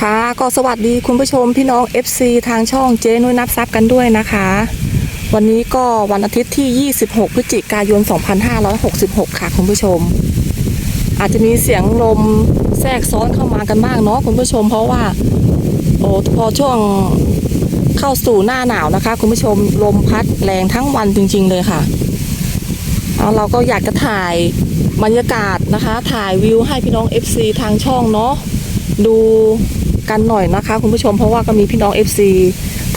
ค่ะก็สวัสดีคุณผู้ชมพี่น้อง FC ทางช่องเจ๊นุ้ยนับซับกันด้วยนะคะ วันนี้ก็วันอาทิตย์ที่ 26 พฤศจิกายน 2566 ค่ะคุณผู้ชม อาจจะมีเสียงลมแทรกซ้อนเข้ามากันบ้างเนาะคุณผู้ชม เพราะว่าโอ้พอช่วงเข้าสู่หน้าหนาวนะคะ คุณผู้ชมลมพัดแรงทั้งวันจริง ๆ เลยค่ะเอาเราก็อยากจะถ่ายบรรยากาศนะคะ ถ่ายวิวให้พี่น้อง FC ทางช่องเนาะดู กันหน่อยนะคะ คุณผู้ชมเพราะว่าก็มีพี่น้อง FC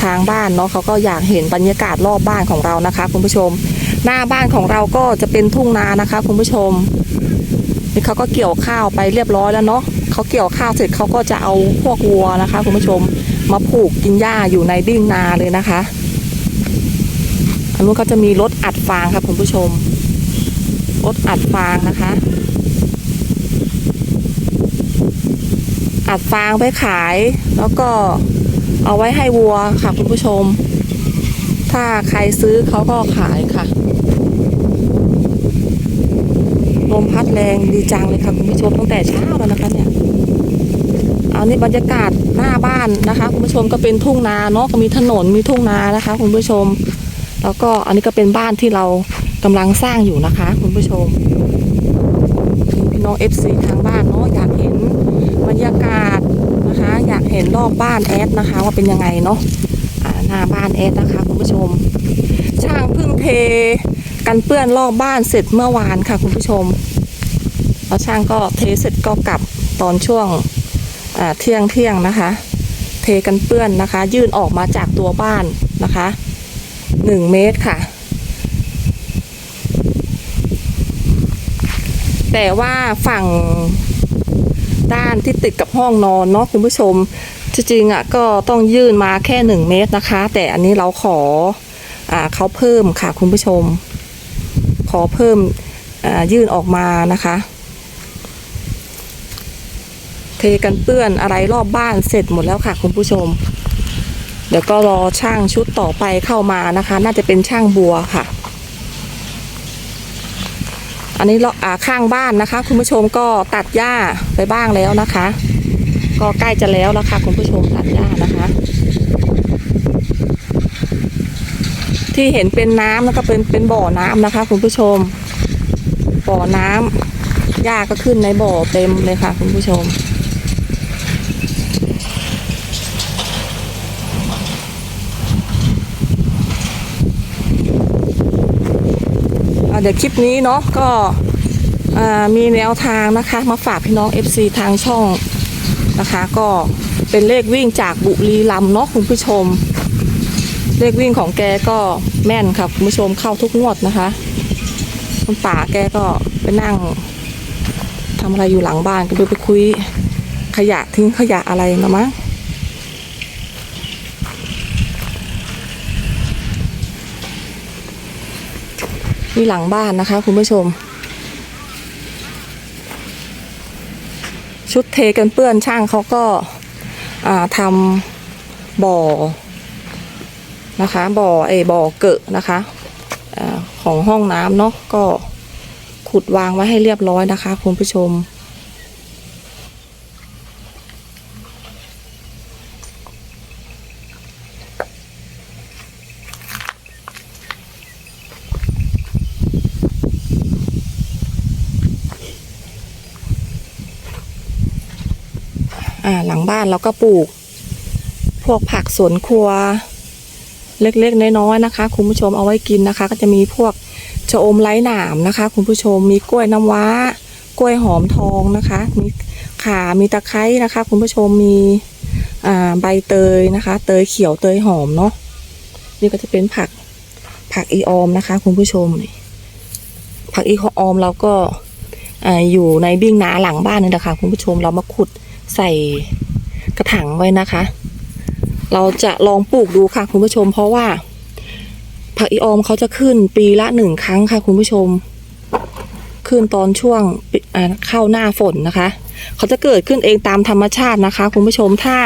ทางบ้านเนาะเขาก็อยากเห็นบรรยากาศรอบบ้านของเรานะคะ คุณผู้ชม หน้าบ้านของเราก็จะเป็นทุ่งนานะคะ คุณผู้ชมนี่เขาก็เกี่ยวข้าวไปเรียบร้อยแล้วเนาะเขาเกี่ยวข้าวเสร็จเขาก็จะเอาพวกวัวนะคะ คุณผู้ชมมาผูกกินหญ้าอยู่ในดิ้งนาเลยนะคะอันนู้นก็จะมีรถอัดฟางครับคุณผู้ชมรถอัดฟางนะคะ อัดฟางไปขาย แล้วก็เอาไว้ให้วัวค่ะคุณผู้ชม ถ้าใครซื้อเขาก็ขายค่ะ ลมพัดแรงดีจังเลยค่ะคุณผู้ชมตั้งแต่เช้าแล้วนะคะเนี่ยเอานี่บรรยากาศหน้าบ้านนะคะ คุณผู้ชมก็เป็นทุ่งนาเนาะก็มีถนนมีทุ่งนานะคะ คุณผู้ชม แล้วก็อันนี้ก็เป็นบ้านที่เรากำลังสร้างอยู่นะคะ คุณผู้ชมพี่น้อง FC ทางบ้านเนาะอยากเห็น ยากาศนะคะ อยากเห็นรอบบ้านแอดนะคะ ว่าเป็นยังไงเนาะหน้าบ้านแอดนะคะคุณผู้ชม ช่างเพิ่งเทกันเปื้อนรอบบ้านเสร็จเมื่อวานค่ะ คุณผู้ชมแล้วช่างก็เทเสร็จก็กลับตอนช่วงเที่ยงเที่ยงนะคะ เทกันเปื้อนนะคะ ยื่นออกมาจากตัวบ้านนะคะหนึ่งเมตรค่ะ แต่ว่าฝั่ง ด้านที่ติดกับห้องนอนเนาะคุณผู้ชม จริงๆอะก็ต้องยื่นมาแค่หนึ่งเมตรนะคะ แต่อันนี้เราขออ่าเขาเพิ่มค่ะคุณผู้ชม ขอเพิ่มอ่ายื่นออกมานะคะ เทกันเปื้อนอะไรรอบบ้านเสร็จหมดแล้วค่ะคุณผู้ชม เดี๋ยวก็รอช่างชุดต่อไปเข้ามานะคะ น่าจะเป็นช่างบัวค่ะ อันนี้เราอ่าข้างบ้านนะคะ คุณผู้ชมก็ตัดหญ้าไปบ้างแล้วนะคะ ก็ใกล้จะแล้วแล้วค่ะคุณผู้ชมตัดหญ้านะคะ ที่เห็นเป็นน้ำแล้วก็เป็นเป็นบ่อน้ำนะคะ คุณผู้ชม บ่อน้ำหญ้าก็ขึ้นในบ่อเต็มเลยค่ะ คุณผู้ชม เดี๋ยวคลิปนี้เนาะก็มีแนวทางนะคะมาฝากพี่น้อง FC ทางช่องนะคะ ก็เป็นเลขวิ่งจากบุรีรัมย์เนาะคุณผู้ชม เลขวิ่งของแกก็แม่นค่ะคุณผู้ชมเข้าทุกงวดนะคะคุณป่าแกก็ไปนั่งทำอะไรอยู่หลังบ้านก็ไปไปคุยขยะทิ้งขยะอะไรนะมั้ง นี่หลังบ้านนะคะ คุณผู้ชม ชุดเทกันเปื้อนช่างเขาก็าทำบ่อนะคะ บ่อเอบ่อเกะนะคะอของห้องน้ำเนาะก็ขุดวางไว้ให้เรียบร้อยนะคะ คุณผู้ชม หลังบ้านเราก็ปลูก พวกผักสวนครัว เล็กๆน้อยๆนะคะ คุณผู้ชมเอาไว้กินนะคะ ก็จะมีพวกชะอมไร้หนามนะคะ คุณผู้ชมมีกล้วยน้ำว้า กล้วยหอมทองนะคะ มีข่ามีตะไคร้นะคะ คุณผู้ชมมีใบเตยนะคะ เตยเขียวเตยหอมเนาะนี่ก็จะเป็นผักผักอีออมนะคะ คุณผู้ชม ผักอีออมเราก็อาอยู่ในบิ้งนาหลังบ้านนี่แหละค่ะคุณผู้ชมเรามาขุด ใส่กระถางไว้นะคะ เราจะลองปลูกดูค่ะคุณผู้ชม เพราะว่า ผักอีออมเขาจะขึ้นปีละหนึ่งครั้งค่ะคุณผู้ชม ขึ้นตอนช่วงเข้าหน้าฝนนะคะ เขาจะเกิดขึ้นเองตามธรรมชาตินะคะ คุณผู้ชมถ้า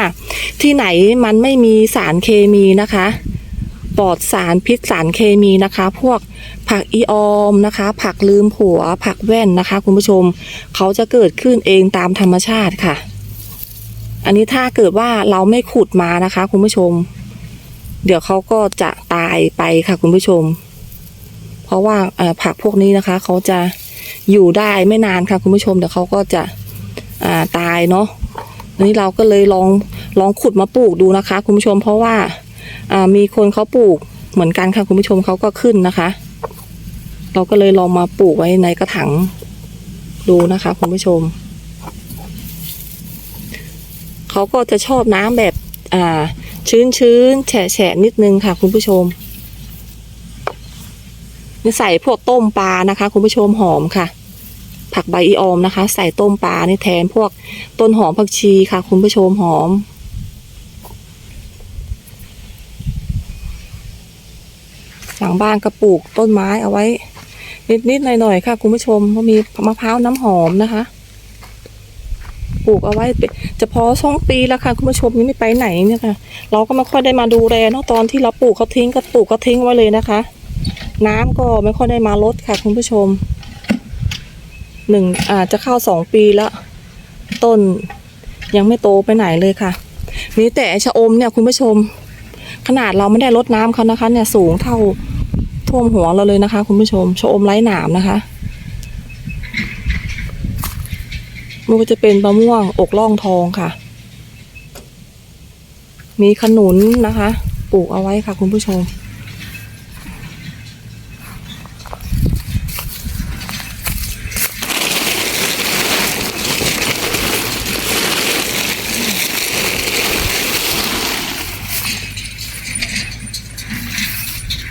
ที่ไหนมันไม่มีสารเคมีนะคะปลอดสารพิษสารเคมีนะคะ พวกผักอีออมนะคะ ผักลืมผัว ผักแว่นนะคะ คุณผู้ชม เขาจะเกิดขึ้นเองตามธรรมชาติค่ะ อันนี้ถ้าเกิดว่าเราไม่ขุดมานะคะ คุณผู้ชม เดี๋ยวเขาก็จะตายไปค่ะ คุณผู้ชม เพราะว่าผักพวกนี้นะคะเขาจะอยู่ได้ไม่นานค่ะ คุณผู้ชมเดี๋ยวเขาก็จะาตายเนาะอันนี้เราก็เลยลองลองขุดมาปลูกดูนะคะ คุณผู้ชม เพราะว่าอ่ามีคนเขาปลูกเหมือนกันค่ะ คุณผู้ชมเขาก็ขึ้นนะคะ เราก็เลยลองมาปลูกไว้ในกระถางดูนะคะ คุณผู้ชม เขาก็จะชอบน้ำแบบอ่าชื้นชื้นแฉะแฉะนิดนึงค่ะ คุณผู้ชมนี่ใส่พวกต้มปลานะคะ คุณผู้ชมหอมค่ะ ผักใบอีออมนะคะ ใส่ต้มปลานี่แทนพวกต้นหอมผักชีค่ะ คุณผู้ชมหอมหลังบ้านก็ปลูกต้นไม้เอาไว้ นิดๆหน่อยๆค่ะ คุณผู้ชมเพราะมีมะพร้าวน้ำหอมนะคะ ปลูกเอาไว้จะพอสองปีแล้วค่ะคุณผู้ชมนี่ไม่ไปไหนเนี่ยค่ะ เราก็ไม่ค่อยได้มาดูแลเนาะตอนที่เราปลูกเขาทิ้งก็ปลูกเขาทิ้งไว้เลยนะคะ น้ำก็ไม่ค่อยได้มาลดค่ะ คุณผู้ชมหนึ่งอาจจะเข้าสองปีแล้วต้นยังไม่โตไปไหนเลยค่ะ มีแต่ชะอมเนี่ยคุณผู้ชม ขนาดเราไม่ได้ลดน้ำเขานะคะ เนี่ยสูงเท่าท่วมหัวเราเลยนะคะ คุณผู้ชมชะอมไร้หนามนะคะ มันก็จะเป็นมะม่วงอกล่องทองค่ะ มีขนุนนะคะ ปลูกเอาไว้ค่ะคุณผู้ชม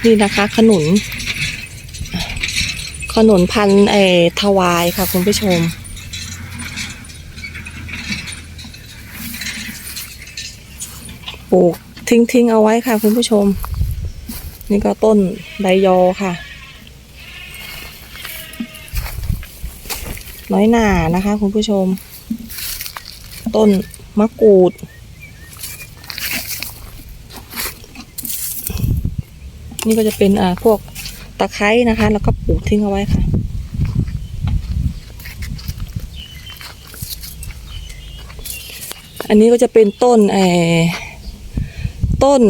นี่นะคะขนุนขนุนพันธุ์เออทวายค่ะคุณผู้ชม ปลูกทิ้งทิ้งๆเอาไว้ค่ะ คุณผู้ชม นี่ก็ต้นใบยอค่ะ น้อยหนานะคะ คุณผู้ชม ต้นมะกรูด นี่ก็จะเป็นอ่าพวกตะไคร้นะคะ แล้วก็ปลูกทิ้งเอาไว้ค่ะอันนี้ก็จะเป็นต้นเออ ต้น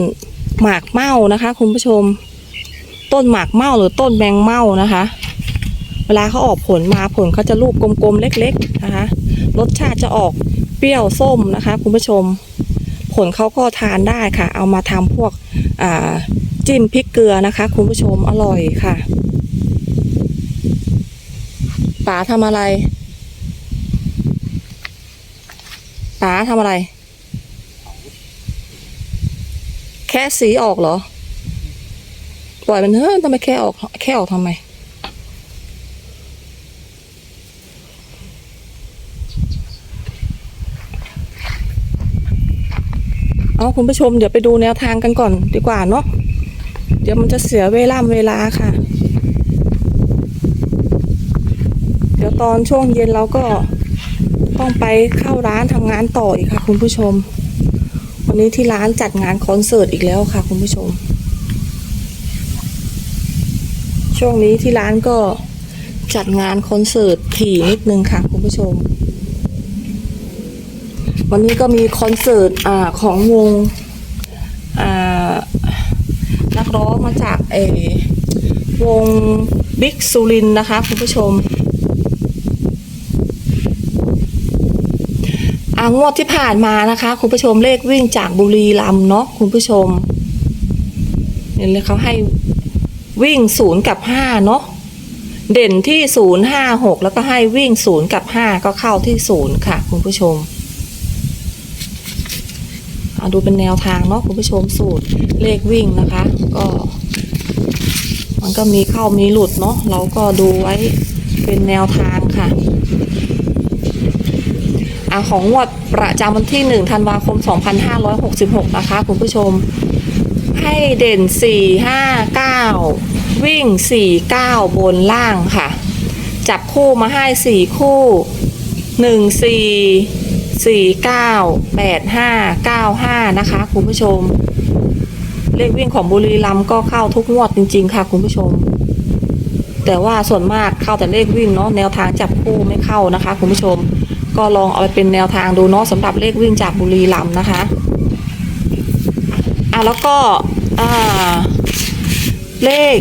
หมากเม่านะคะ คุณผู้ชม ต้นหมากเม่าหรือต้นแมงเม่านะคะ เวลาเขาออกผลมาผลเขาจะลูกกลมๆเล็ก ๆนะคะ รสชาติจะออกเปรี้ยวส้มนะคะ คุณผู้ชม ผลเขาก็ทานได้ค่ะ เอามาทำพวกจิ้มพริกเกลือนะคะ คุณผู้ชมอร่อยค่ะป๋าทำอะไรป๋าทำอะไร แค่สีออกเหรอ ปล่อยมันเฮ้ยทำไมแค่ออก แค่ออกทำไม เอาคุณผู้ชมเดี๋ยวไปดูแนวทางกันก่อนดีกว่าเนาะ เดี๋ยวมันจะเสียเวลาเวลาค่ะ เดี๋ยวตอนช่วงเย็นเราก็ต้องไปเข้าร้านทำงานต่ออีกค่ะ คุณผู้ชม วันนี้ที่ร้านจัดงานคอนเสิร์ตอีกแล้วค่ะ คุณผู้ชม ช่วงนี้ที่ร้านก็จัดงานคอนเสิร์ตถี่นิดนึงค่ะ คุณผู้ชม วันนี้ก็มีคอนเสิร์ตอของวงนักร้องมาจากเอวงบิ๊กซูรินนะคะ คุณผู้ชม อา งวดที่ผ่านมานะคะ คุณผู้ชมเลขวิ่งจากบุรีรัมย์เนาะคุณผู้ชมเนี่เลยเขาให้วิ่งศูนย์กับห้าเนาะเด่นที่ศูนย์ห้าหกแล้วก็ให้วิ่งศูนย์กับห้าก็เข้าที่ศูนย์ค่ะ คุณผู้ชมเอาดูเป็นแนวทางเนาะคุณผู้ชมสูตรเลขวิ่งนะคะ ก็ มันก็มีเข้ามีหลุดเนาะเราก็ดูไว้เป็นแนวทางค่ะ ของงวดประจำวันที่ 1 ธันวาคม 2566 นะคะ คุณผู้ชม ให้เด่น 4 5 9 วิ่ง 4 9 บนล่างค่ะ จับคู่มาให้ 4 คู่ 1 4 4 9 8 5 9 5 นะคะ คุณผู้ชม เลขวิ่งของบุรีรัมย์ก็เข้าทุกงวดจริง ๆ ค่ะ คุณผู้ชม แต่ว่าส่วนมากเข้าแต่เลขวิ่งเนาะแนวทางจับคู่ไม่เข้านะคะ คุณผู้ชม ก็ลองเอาไปเป็นแนวทางดูเนาะสำหรับเลขวิ่งจากบุรีรัมย์นะคะอะแล้วก็อ่าเลข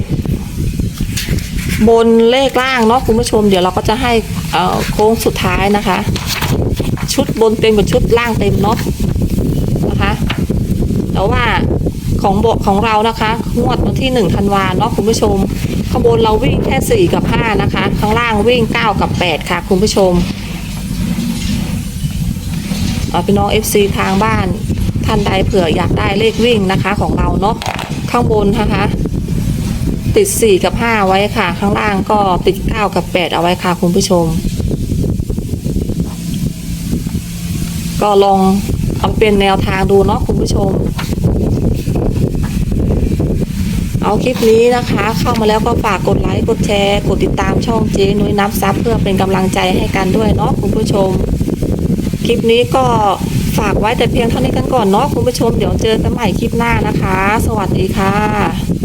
บนเลขล่างเนาะคุณผู้ชม เดี๋ยวเราก็จะให้อ่อโค้งสุดท้ายนะคะ ชุดบนเต็มกับชุดล่างเต็มเนาะนะคะแต่ว่าของบของเรานะคะงวดวันที่หนึ่งธันวาเนาะคุณผู้ชมข้างบนเราวิ่งแค่สี่กับห้านะคะ ข้างล่างวิ่งเก้ากับแปดค่ะ คุณผู้ชม พี่น้อง FC ทางบ้านท่านใดเผื่ออยากได้เลขวิ่งนะคะของเราเนาะข้างบนนะคะ ติด 4 กับ 5 ไว้ค่ะ ข้างล่างก็ติด 9 กับ 8 เอาไว้ค่ะคุณผู้ชม ก็ลองเอาเป็นแนวทางดูเนาะคุณผู้ชม เอาคลิปนี้นะคะ เข้ามาแล้วก็ฝากกดไลค์กดแชร์ กดติดตามช่องเจ๊นุ้ยน้ำซับเพื่อเป็นกำลังใจให้กันด้วยเนาะคุณผู้ชม คลิปนี้ก็ฝากไว้แต่เพียงเท่านี้กันก่อนเนาะคุณผู้ชมเดี๋ยวเจอกันใหม่คลิปหน้านะคะ สวัสดีค่ะ